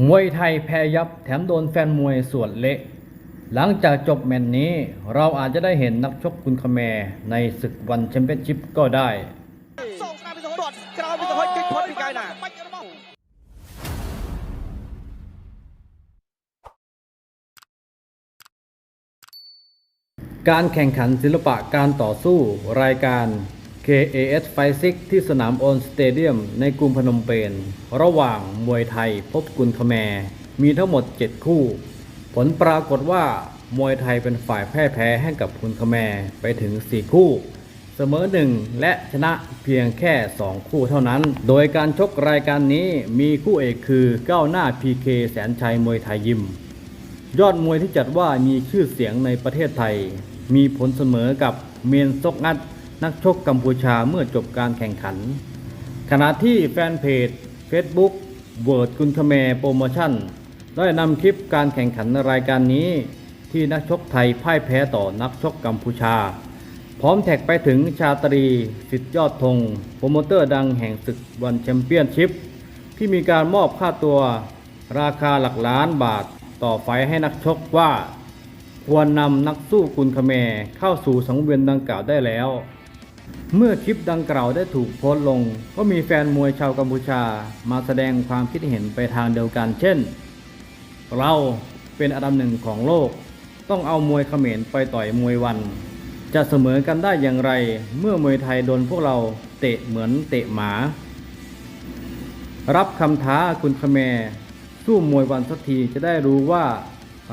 มวยไทยแพ้ยับแถมโดนแฟนมวยสวนเละหลังจากจบแมตช์นี้เราอาจจะได้เห็นนักชกคุณคแมร์ในศึกวันแชมเปี้ยนชิพก็ได้ส่งกลางไปสองดอดกลางไปสองจิตพ้นปีกายหน่ะการแข่งขันศิลปะการต่อสู้รายการ KAS Fight 6ที่สนามโอนสเตเดียมในกรุงพนมเปญระหว่างมวยไทยพบกุลคแมร์มีทั้งหมด 7 คู่ ผลปรากฏว่ามวยไทยเป็นฝ่ายแพ้แพ้ให้กับกุลคแมร์ไปถึง 4 คู่ เสมอหนึ่งและชนะเพียงแค่ 2 คู่เท่านั้น โดยการชกรายการนี้มีคู่เอกคือก้าวหน้า PK แสนชัยมวยไทยยิม ยอดมวยที่จัดว่ามีชื่อเสียงในประเทศไทย มีผลเสมอกับเมียนซกงัด นักชกกัมพูชาเมื่อจบการแข่งขัน ขณะที่แฟนเพจ Facebook เวิร์ดกุลคเมโปรโมชั่น ได้นำคลิปการแข่งขันในรายการนี้ ที่นักชกไทยพ่ายแพ้ต่อนักชกกัมพูชา พร้อมแท็กไปถึงชาตรีสิทธิยอดธงโปรโมเตอร์ดังแห่งศึกวันแชมเปี้ยนชิพที่มีการมอบค่าตัวราคาหลักล้านบาทต่อไฟให้นักชกว่า ควรนำนักสู้กุลคแมร์เข้าสู่สังเวียนดังกล่าวได้แล้ว เมื่อคลิปดังกล่าวได้ถูกโพสต์ลง ก็มีแฟนมวยชาวกัมพูชามาแสดงความคิดเห็นไปทางเดียวกัน เช่น เราเป็นอันดับหนึ่งของโลก ต้องเอามวยเขมรไปต่อยมวยวัน จะเสมอกันได้อย่างไร เมื่อมวยไทยโดนพวกเราเตะเหมือนเตะหมา รับคำท้าคุณคแมรสู้มวยวันสักทีจะได้รู้ว่า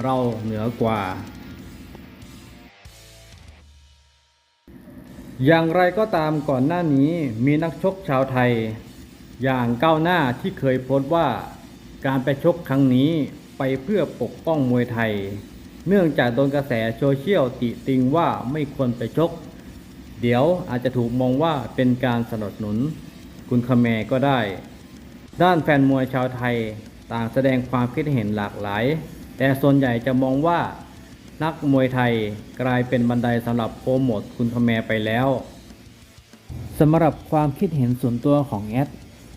เราเหนือกว่า อย่างไรก็ตามก่อนหน้านี้มีนักชกชาวไทย อย่างก้าวหน้าที่เคยโพสต์ว่าการไปชกครั้งนี้ไปเพื่อปกป้องมวยไทย เนื่องจากโดนกระแสโซเชียลติติงว่าไม่ควรไปชก เดี๋ยวอาจจะถูกมองว่าเป็นการสนับสนุน คุณคแมก็ได้ ด้านแฟนมวยชาวไทยต่างแสดงความคิดเห็นหลากหลาย แต่ส่วนใหญ่จะมองว่า นักมวยไทยกลายเป็นบันไดสำหรับโปรโมทคุณคแมร์ไปแล้วสำหรับความคิดเห็นส่วนตัวของแอด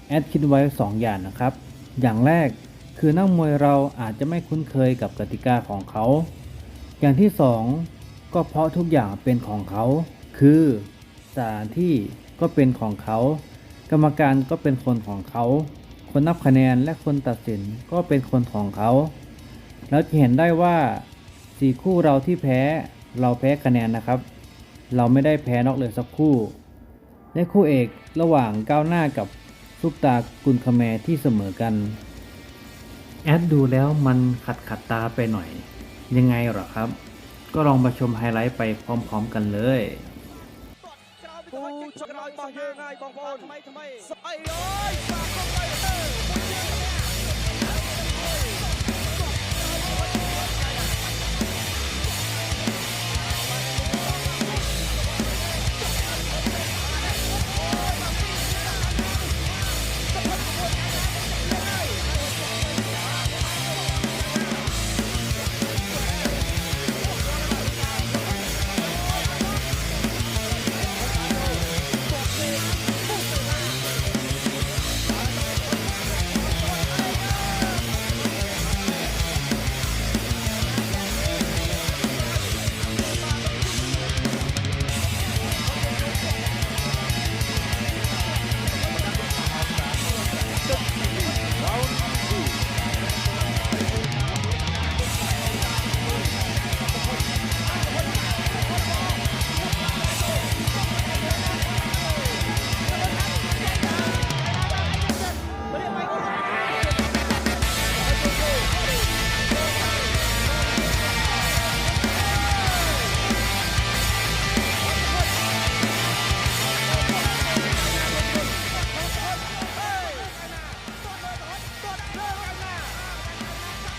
แอดคิดไว้ 2 อย่างนะครับ อย่างแรกคือนักมวยเราอาจจะไม่คุ้นเคยกับกติกาของเขา อย่างที่ 2 ก็เพราะทุกอย่างเป็นของเขา คือสถานที่ก็เป็นของเขา กรรมการก็เป็นคนของเขา คนนับคะแนนและคนตัดสินก็เป็นคนของเขา แล้วจะเห็นได้ว่า สี่คู่เราที่แพ้เราแพ้คะแนนนะครับ เราไม่ได้แพ้นอกเลยสักคู่และคู่เอกระหว่างก้าวหน้ากับซุปตากุลคแมที่เสมอกัน แอดดูแล้วมันขัดขัดตาไปหน่อย ยังไงหรอครับ ก็ลองมาชมไฮไลท์ไปพร้อมๆกันเลยกูชกเราต่อยังไงบองบอลทำไมทำไมใส่เลย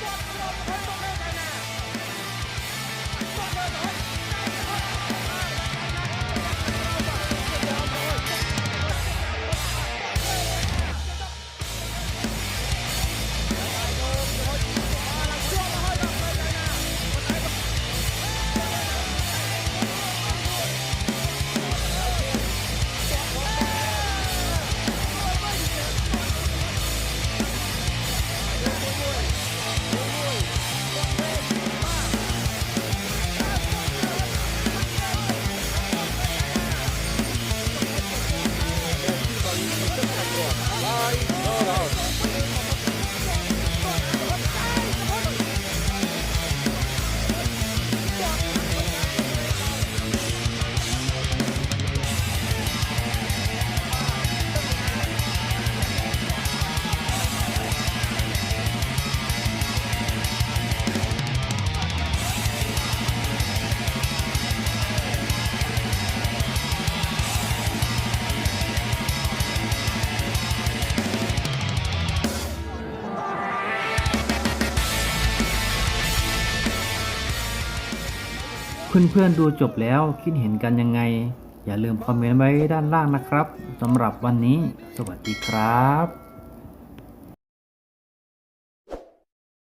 Fuck เพื่อนๆดูจบแล้วคิดเห็นกันยังไง อย่าลืมคอมเมนต์ไว้ด้านล่างนะครับสำหรับวันนี้ สวัสดีครับ